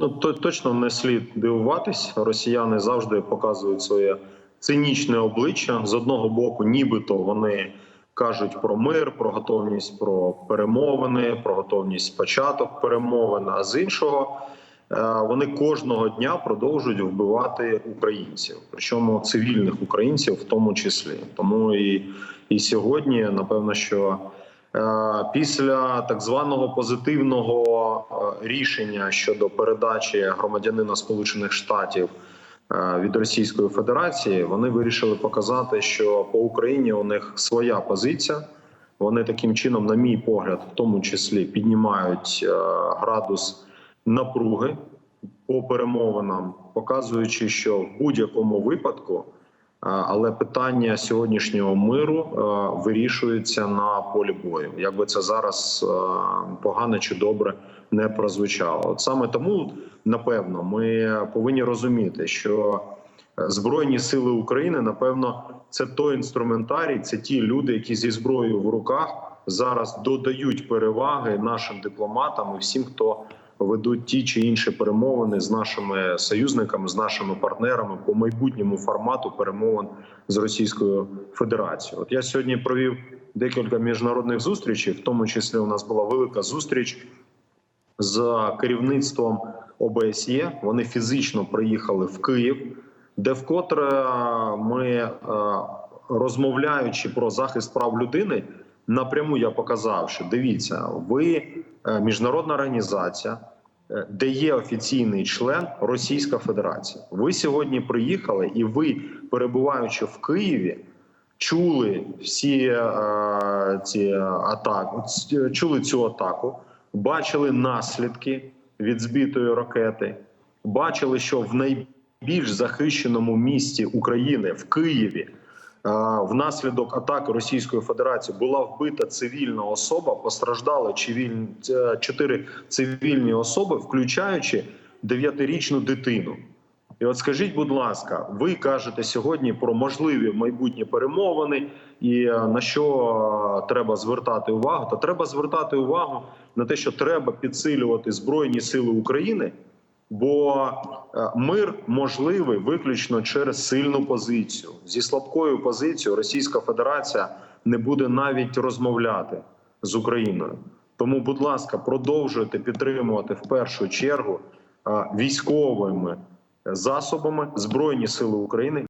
Ну то точно не слід дивуватись. Росіяни завжди показують своє цинічне обличчя. З одного боку, нібито вони кажуть про мир, про готовність про перемовини, про готовність початок перемовин. А з іншого е, вони кожного дня продовжують вбивати українців, причому цивільних українців, в тому числі. Тому і, і сьогодні, напевно, що. Е, Після так званого позитивного е, рішення щодо передачі громадянина Сполучених Штатів е, від Російської Федерації вони вирішили показати, що по Україні у них своя позиція. Вони таким чином, на мій погляд, в тому числі піднімають градус напруги по перемовинам, показуючи, що в будь-якому випадку. А, Але питання сьогоднішнього миру е, вирішується на полі бою. Якби це зараз е, погано чи добре не прозвучало. От саме тому, напевно, ми повинні розуміти, що е, Збройні сили України, напевно, це той інструментарій, це ті люди, які зі зброєю в руках зараз додають переваги нашим дипломатам і всім, хто ведуть ті чи інші перемовини з нашими союзниками, з нашими партнерами по майбутньому формату перемовин з Російською Федерацією. От я сьогодні провів декілька міжнародних зустрічей, в тому числі у нас була велика зустріч з керівництвом ОБСЄ. Вони фізично приїхали в Київ, де вкотре ми, е, розмовляючи про захист прав людини, напряму я показав, що дивіться, ви міжнародна організація, е, де є офіційний член Російська Федерація. Ви сьогодні приїхали, і ви, перебуваючи в Києві, чули всі е, ці атаки, чули цю атаку, бачили наслідки від збитої ракети, бачили, що в найбільш захищеному місті України в Києві. Внаслідок атаки Російської Федерації була вбита цивільна особа. Постраждали е, чотири цивільні особи, включаючи дев'ятирічну дитину. І от скажіть, будь ласка, ви кажете сьогодні про можливі майбутні перемовини, і е, на що е, треба звертати увагу? Та треба звертати увагу на те, що треба підсилювати збройні сили України, бо е, мир можливий виключно через сильну позицію. Зі слабкою позицією Російська Федерація не буде навіть розмовляти з Україною. Тому, будь ласка, продовжуйте підтримувати в першу чергу е, військовими засобами збройні сили України.